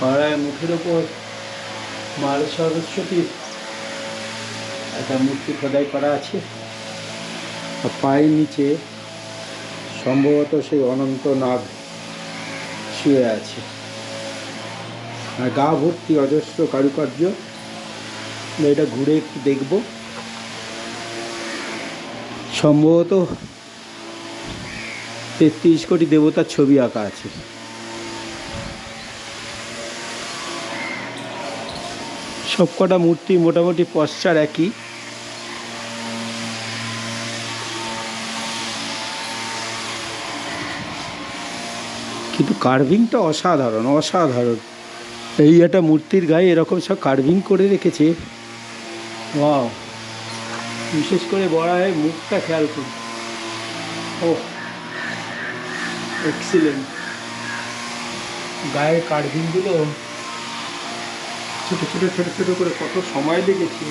পাড়ায় মুখের ওপর মাল সরস্বতীর একটা মূর্তি খোদাই করা আছে। আর পায়ের নিচে সম্ভবত সেই অনন্ত নাগ শুয়ে আছে। আর গা ভর্তি অজস্র কারুকার্য। এটা ঘুরে একটু দেখব। সম্ভবত তেত্রিশ কোটি দেবতার ছবি আঁকা আছে। সবকটা মূর্তি মোটামুটি পশ্চার একই। কিন্তু কার্ভিংটা অসাধারণ অসাধারণ। এই একটা মূর্তির গায়ে এরকম সব কার্ভিং করে রেখেছে। ওয়াও বিশেষ করে বড় হয় মুখটা খেয়াল করুন। ও এক্সিলেন্ট গায়ের কার্ভিংগুলো ছোটো ছোটো ছোটো ছোটো করে কত সময় লেগেছে।